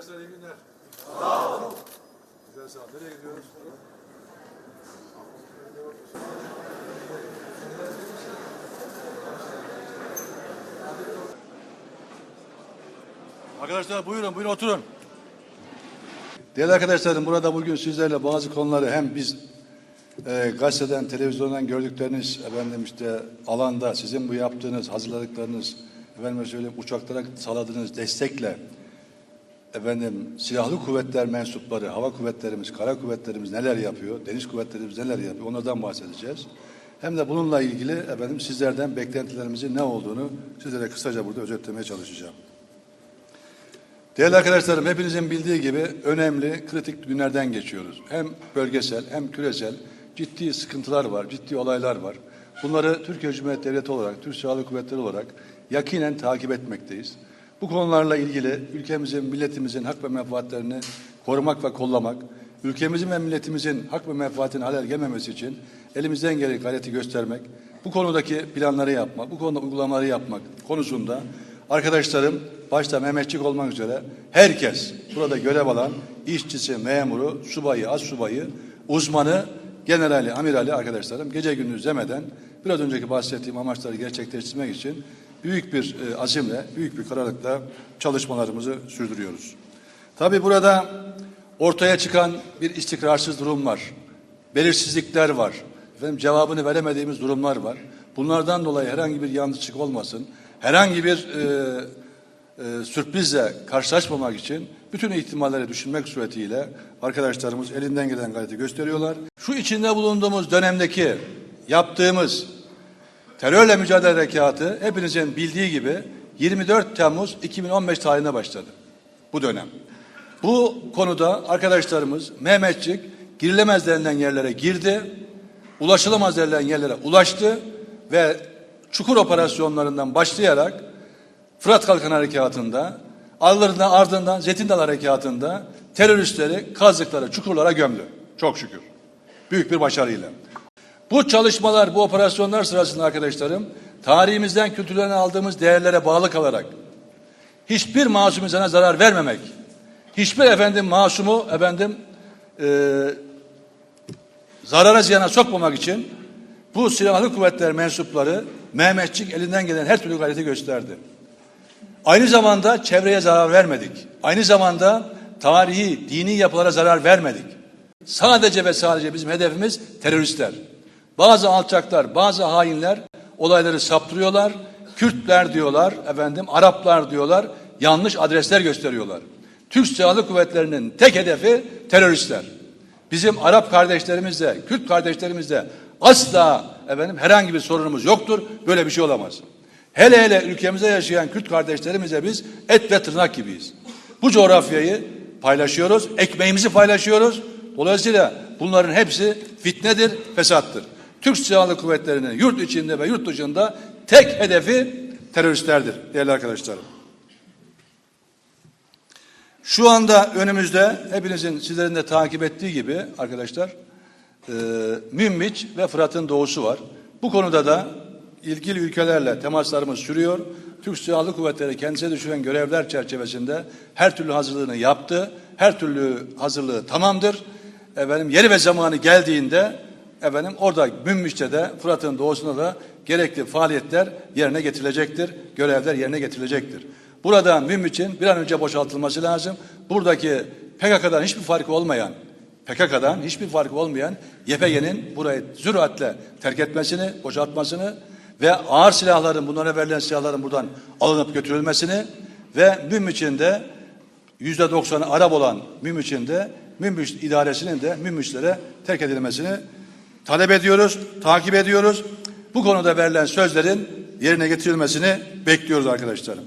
Arkadaşlar iyi günler. Sağ olun. Güzel sağ olun. Nereye gidiyoruz? Arkadaşlar buyurun, buyurun oturun. Değerli arkadaşlarım burada bugün sizlerle bazı konuları hem biz e, gazeteden, televizyondan gördükleriniz efendim işte alanda sizin bu yaptığınız, hazırladıklarınız efendim söyleyeyim uçaklara sağladığınız destekle efendim silahlı kuvvetler mensupları, hava kuvvetlerimiz, kara kuvvetlerimiz neler yapıyor, deniz kuvvetlerimiz neler yapıyor onlardan bahsedeceğiz. Hem de bununla ilgili efendim sizlerden beklentilerimizin ne olduğunu sizlere kısaca burada özetlemeye çalışacağım. Değerli arkadaşlarım hepinizin bildiği gibi önemli, kritik günlerden geçiyoruz. Hem bölgesel hem küresel ciddi sıkıntılar var, ciddi olaylar var. Bunları Türkiye Cumhuriyeti Devleti olarak, Türk Silahlı Kuvvetleri olarak yakinen takip etmekteyiz. Bu konularla ilgili ülkemizin, milletimizin hak ve menfaatlerini korumak ve kollamak, ülkemizin ve milletimizin hak ve menfaatine halel gelmemesi için elimizden gelen gayreti göstermek, bu konudaki planları yapmak, bu konuda uygulamaları yapmak konusunda arkadaşlarım başta Mehmetçik olmak üzere herkes burada görev alan işçisi, memuru, subayı, az subayı, uzmanı, generali, amirali arkadaşlarım gece gündüz demeden biraz önceki bahsettiğim amaçları gerçekleştirmek için büyük bir e, azimle, büyük bir kararlılıkla çalışmalarımızı sürdürüyoruz. Tabii burada ortaya çıkan bir istikrarsız durum var. Belirsizlikler var. Efendim cevabını veremediğimiz durumlar var. Bunlardan dolayı herhangi bir yanlışlık olmasın. Herhangi bir e, e, sürprizle karşılaşmamak için bütün ihtimalleri düşünmek suretiyle arkadaşlarımız elinden gelen gayreti gösteriyorlar. Şu içinde bulunduğumuz dönemdeki yaptığımız terörle mücadele harekatı hepinizin bildiği gibi 24 Temmuz 2015 tarihinde başladı. Bu dönem. Bu konuda arkadaşlarımız Mehmetçik girilemez denilen yerlere girdi, ulaşılamaz denilen yerlere ulaştı ve çukur operasyonlarından başlayarak Fırat Kalkan Harekatı'nda, ardından, ardından Zeytin Dalı Harekatı'nda teröristleri kazdıkları çukurlara gömdü. Çok şükür. Büyük bir başarıyla. Bu çalışmalar, bu operasyonlar sırasında arkadaşlarım, tarihimizden, kültürlerine aldığımız değerlere bağlı kalarak, hiçbir masum insana zarar vermemek, hiçbir efendim masumu efendim e, zarara ziyana sokmamak için bu silahlı kuvvetler mensupları Mehmetçik elinden gelen her türlü gayreti gösterdi. Aynı zamanda çevreye zarar vermedik. Aynı zamanda tarihi, dini yapılara zarar vermedik. Sadece ve sadece bizim hedefimiz teröristler. Bazı alçaklar, bazı hainler olayları saptırıyorlar. Kürtler diyorlar, efendim Araplar diyorlar. Yanlış adresler gösteriyorlar. Türk Silahlı Kuvvetleri'nin tek hedefi teröristler. Bizim Arap kardeşlerimizle, Kürt kardeşlerimizle asla efendim herhangi bir sorunumuz yoktur. Böyle bir şey olamaz. Hele hele ülkemizde yaşayan Kürt kardeşlerimize biz et ve tırnak gibiyiz. Bu coğrafyayı paylaşıyoruz, ekmeğimizi paylaşıyoruz. Dolayısıyla bunların hepsi fitnedir, fesattır. Türk Silahlı Kuvvetleri'nin yurt içinde ve yurt dışında tek hedefi teröristlerdir değerli arkadaşlarım. Şu anda önümüzde hepinizin sizlerin de takip ettiği gibi arkadaşlar e, Münbiç ve Fırat'ın doğusu var. Bu konuda da ilgili ülkelerle temaslarımız sürüyor. Türk Silahlı Kuvvetleri kendisine düşen görevler çerçevesinde her türlü hazırlığını yaptı. Her türlü hazırlığı tamamdır. Efendim yeri ve zamanı geldiğinde efendim orada Münbiç'te de Fırat'ın doğusunda da gerekli faaliyetler yerine getirilecektir. Görevler yerine getirilecektir. Burada Münbiç'in bir an önce boşaltılması lazım. Buradaki PKK'dan hiçbir farkı olmayan PKK'dan hiçbir farkı olmayan YPG'nin burayı züraatle terk etmesini, boşaltmasını ve ağır silahların, bunlara verilen silahların buradan alınıp götürülmesini ve Münbiç'in de yüzde doksanı Arap olan Münbiç'in de Münbiç idaresinin de Münbiçlere terk edilmesini talep ediyoruz, takip ediyoruz. Bu konuda verilen sözlerin yerine getirilmesini bekliyoruz arkadaşlarım.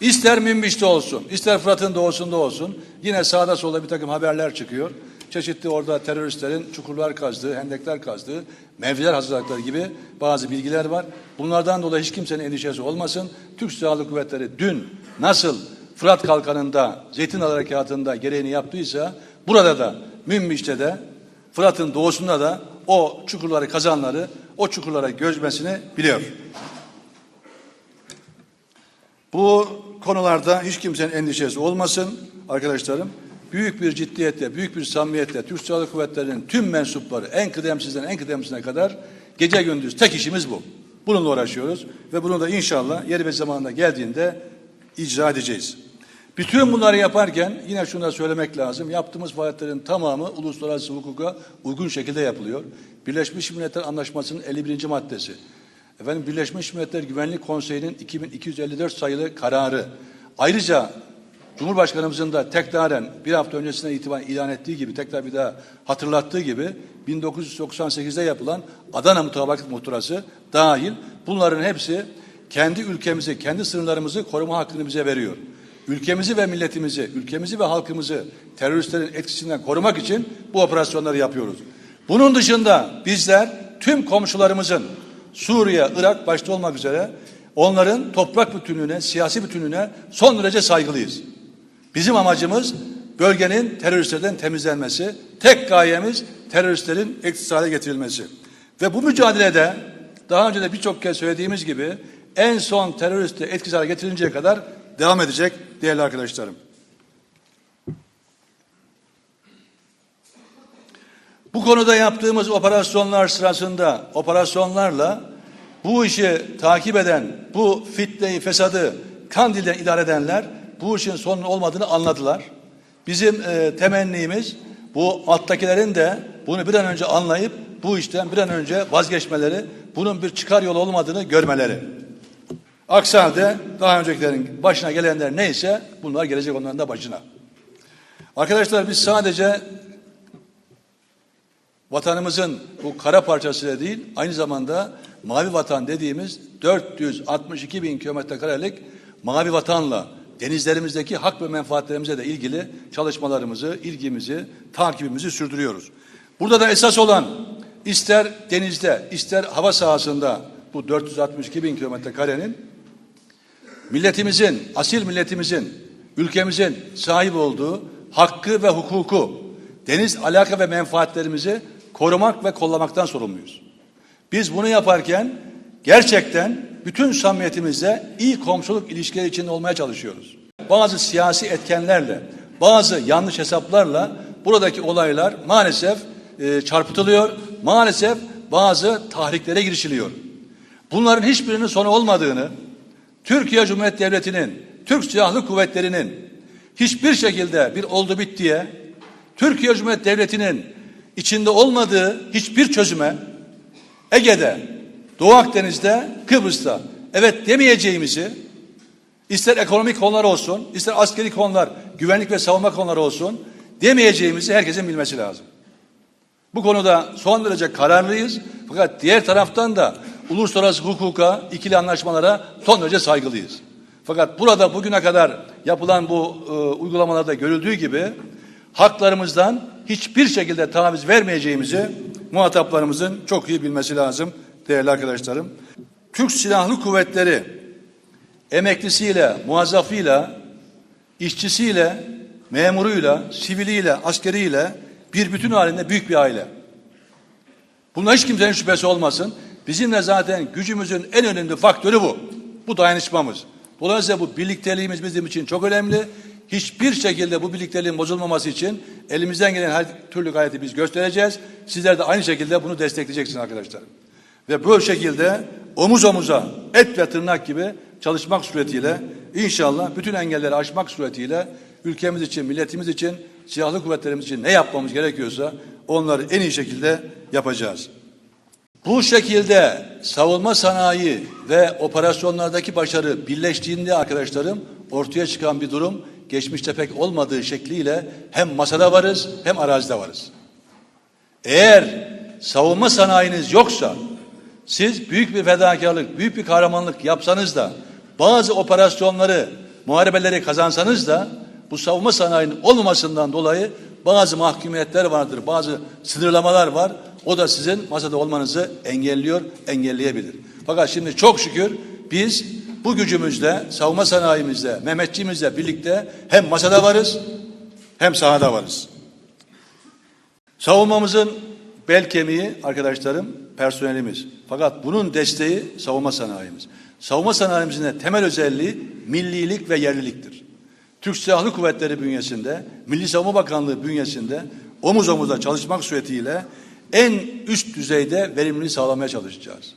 İster Münbiç'te olsun, ister Fırat'ın doğusunda olsun yine sağda solda bir takım haberler çıkıyor. Çeşitli orada teröristlerin çukurlar kazdığı, hendekler kazdığı, mevziler hazırladıkları gibi bazı bilgiler var. Bunlardan dolayı hiç kimsenin endişesi olmasın. Türk Silahlı Kuvvetleri dün nasıl Fırat Kalkanı'nda, Zeytin Dalı Harekatı'nda gereğini yaptıysa burada da Münbiç'te de Fırat'ın doğusunda da o çukurları kazanları, o çukurlara gözmesini biliyor. Bu konularda hiç kimsenin endişesi olmasın. arkadaşlarım büyük bir ciddiyetle, büyük bir samimiyetle Türk Silahlı Kuvvetleri'nin tüm mensupları en kıdemsizden en kıdemsizine kadar gece gündüz tek işimiz bu. Bununla uğraşıyoruz ve bunu da inşallah yeri ve zamanında geldiğinde icra edeceğiz. Bütün bunları yaparken yine şunu da söylemek lazım. Yaptığımız faaliyetlerin tamamı uluslararası hukuka uygun şekilde yapılıyor. Birleşmiş Milletler Anlaşması'nın 51. maddesi. Efendim Birleşmiş Milletler Güvenlik Konseyi'nin 2254 sayılı kararı. Ayrıca Cumhurbaşkanımızın da tekraren bir hafta öncesine itibaren ilan ettiği gibi tekrar bir daha hatırlattığı gibi 1998'de yapılan Adana Mutabakat Muhtırası dahil bunların hepsi kendi ülkemizi, kendi sınırlarımızı koruma hakkını bize veriyor. Ülkemizi ve milletimizi, ülkemizi ve halkımızı teröristlerin etkisinden korumak için bu operasyonları yapıyoruz. Bunun dışında bizler tüm komşularımızın Suriye, Irak başta olmak üzere onların toprak bütünlüğüne, siyasi bütünlüğüne son derece saygılıyız. Bizim amacımız bölgenin teröristlerden temizlenmesi, tek gayemiz teröristlerin etkisiz getirilmesi. Ve bu mücadelede daha önce de birçok kez söylediğimiz gibi en son teröristi etkisiz hale getirilinceye kadar devam edecek değerli arkadaşlarım. Bu konuda yaptığımız operasyonlar sırasında operasyonlarla bu işi takip eden, bu fitneyi, fesadı Kandil'den idare edenler bu işin sonun olmadığını anladılar. Bizim e, temennimiz bu alttakilerin de bunu bir an önce anlayıp bu işten bir an önce vazgeçmeleri, bunun bir çıkar yolu olmadığını görmeleri. Aksi halde daha öncekilerin başına gelenler neyse bunlar gelecek onların da başına. Arkadaşlar biz sadece vatanımızın bu kara parçasıyla değil aynı zamanda mavi vatan dediğimiz 462 bin kilometre karelik mavi vatanla denizlerimizdeki hak ve menfaatlerimize de ilgili çalışmalarımızı, ilgimizi, takibimizi sürdürüyoruz. Burada da esas olan ister denizde, ister hava sahasında bu 462 bin kilometre karenin milletimizin, asil milletimizin, ülkemizin sahip olduğu hakkı ve hukuku, deniz alaka ve menfaatlerimizi korumak ve kollamaktan sorumluyuz. Biz bunu yaparken gerçekten bütün samimiyetimizle iyi komşuluk ilişkileri içinde olmaya çalışıyoruz. Bazı siyasi etkenlerle, bazı yanlış hesaplarla buradaki olaylar maalesef e, çarpıtılıyor. Maalesef bazı tahriklere girişiliyor. Bunların hiçbirinin sonu olmadığını, Türkiye Cumhuriyeti Devleti'nin, Türk Silahlı Kuvvetleri'nin hiçbir şekilde bir oldu bittiye, Türkiye Cumhuriyeti Devleti'nin içinde olmadığı hiçbir çözüme Ege'de, Doğu Akdeniz'de, Kıbrıs'ta evet demeyeceğimizi ister ekonomik konular olsun, ister askeri konular, güvenlik ve savunma konuları olsun demeyeceğimizi herkesin bilmesi lazım. Bu konuda son derece kararlıyız. Fakat diğer taraftan da uluslararası hukuka, ikili anlaşmalara son derece saygılıyız. Fakat burada bugüne kadar yapılan bu e, uygulamalarda görüldüğü gibi haklarımızdan hiçbir şekilde taviz vermeyeceğimizi muhataplarımızın çok iyi bilmesi lazım değerli arkadaşlarım. Türk Silahlı Kuvvetleri emeklisiyle, muazzafıyla, işçisiyle, memuruyla, siviliyle, askeriyle bir bütün halinde büyük bir aile. Bunda hiç kimsenin şüphesi olmasın. Bizim de zaten gücümüzün en önemli faktörü bu. Bu dayanışmamız. Dolayısıyla bu birlikteliğimiz bizim için çok önemli. Hiçbir şekilde bu birlikteliğin bozulmaması için elimizden gelen her türlü gayreti biz göstereceğiz. Sizler de aynı şekilde bunu destekleyeceksiniz arkadaşlar. Ve bu şekilde omuz omuza, et ve tırnak gibi çalışmak suretiyle inşallah bütün engelleri aşmak suretiyle ülkemiz için, milletimiz için, silahlı kuvvetlerimiz için ne yapmamız gerekiyorsa onları en iyi şekilde yapacağız. Bu şekilde savunma sanayi ve operasyonlardaki başarı birleştiğinde arkadaşlarım ortaya çıkan bir durum geçmişte pek olmadığı şekliyle hem masada varız hem arazide varız. Eğer savunma sanayiniz yoksa siz büyük bir fedakarlık, büyük bir kahramanlık yapsanız da bazı operasyonları, muharebeleri kazansanız da bu savunma sanayinin olmamasından dolayı bazı mahkumiyetler vardır, bazı sınırlamalar var. O da sizin masada olmanızı engelliyor, engelleyebilir. Fakat şimdi çok şükür biz bu gücümüzle, savunma sanayimizle, Mehmetçiğimizle birlikte hem masada varız hem sahada varız. Savunmamızın bel kemiği arkadaşlarım personelimiz. Fakat bunun desteği savunma sanayimiz. Savunma sanayimizin de temel özelliği millilik ve yerliliktir. Türk Silahlı Kuvvetleri bünyesinde, Milli Savunma Bakanlığı bünyesinde omuz omuza çalışmak suretiyle en üst düzeyde verimliliği sağlamaya çalışacağız.